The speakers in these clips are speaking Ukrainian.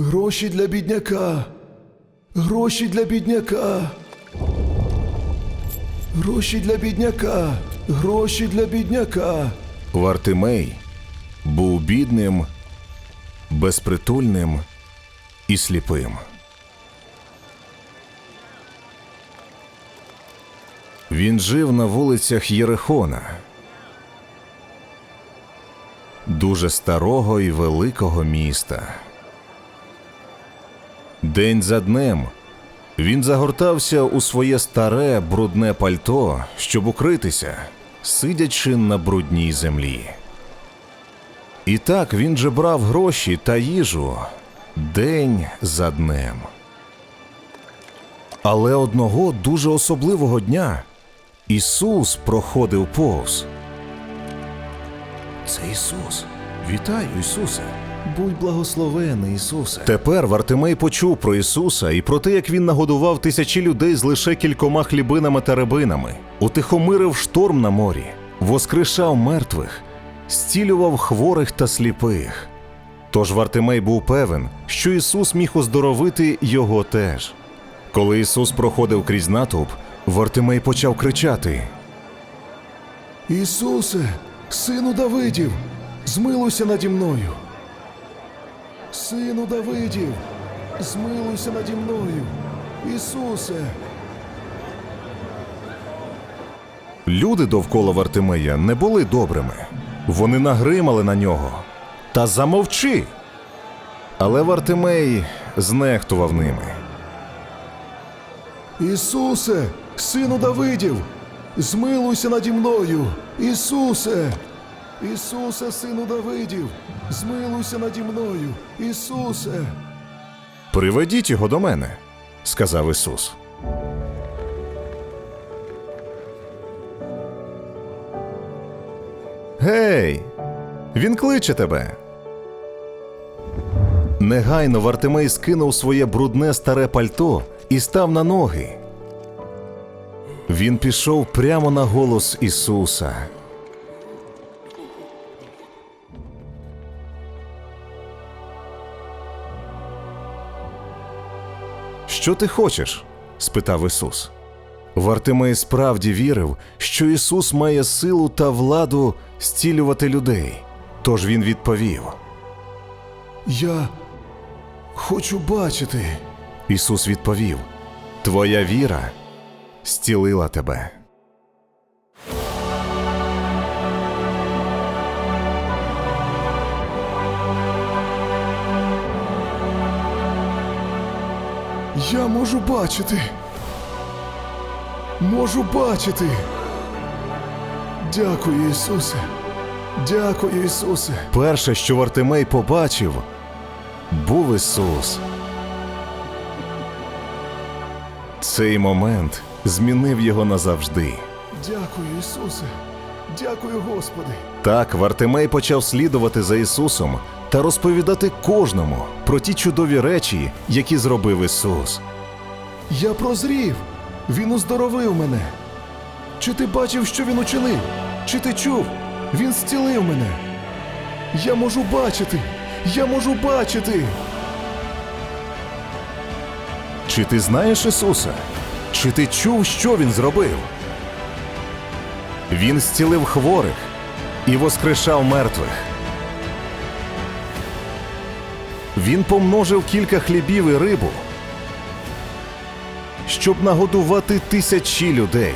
Гроші для бідняка. Гроші для бідняка. Гроші для бідняка. Гроші для бідняка. Вартимей був бідним, безпритульним і сліпим. Він жив на вулицях Єрихона, дуже старого і великого міста. День за днем він загортався у своє старе брудне пальто, щоб укритися, сидячи на брудній землі. І так він же брав гроші та їжу день за днем. Але одного дуже особливого дня Ісус проходив повз. Це Ісус. Вітаю, Ісусе. Будь благословений, Ісусе. Тепер Вартимей почув про Ісуса і про те, як він нагодував тисячі людей з лише кількома хлібинами та рибинами, утихомирив шторм на морі, воскрешав мертвих, зцілював хворих та сліпих. Тож Вартимей був певен, що Ісус міг оздоровити його теж. Коли Ісус проходив крізь натовп, Вартимей почав кричати: Ісусе, сину Давидів, змилуйся наді мною. Сину Давидів, змилуйся наді мною. Ісусе. Люди довкола Вартимея не були добрими. Вони нагримали на нього. Та замовчи. Але Вартимей знехтував ними. Ісусе, сину Давидів, змилуйся наді мною. Ісусе. Ісусе, сину Давидів, змилуйся наді мною. Ісусе. Приведіть його до мене, сказав Ісус. Гей, він кличе тебе. Негайно Вартимей скинув своє брудне старе пальто і став на ноги. Він пішов прямо на голос Ісуса. Що ти хочеш? спитав Ісус. Вартимей справді вірив, що Ісус має силу та владу зцілювати людей. Тож він відповів: Я хочу бачити. Ісус відповів: Твоя віра зцілила тебе. Я можу бачити. Можу бачити. Дякую, Ісусе. Дякую, Ісусе. Перше, що Вартимей побачив, був Ісус. Цей момент змінив його назавжди. Дякую, Ісусе. Дякую, Господи. Так Вартимей почав слідувати за Ісусом та розповідати кожному про ті чудові речі, які зробив Ісус. Я прозрів. Він оздоровив мене. Чи ти бачив, що він учинив? Чи ти чув? Він зцілив мене. Я можу бачити. Я можу бачити. Чи ти знаєш Ісуса? Чи ти чув, що Він зробив? Він зцілив хворих і воскрешав мертвих. Він помножив кілька хлібів і рибу, щоб нагодувати тисячі людей.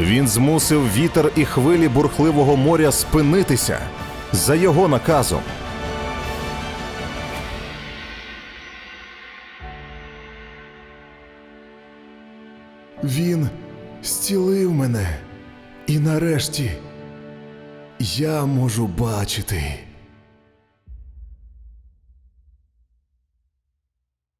Він змусив вітер і хвилі бурхливого моря спинитися за його наказом. Він зцілив мене. І нарешті я можу бачити.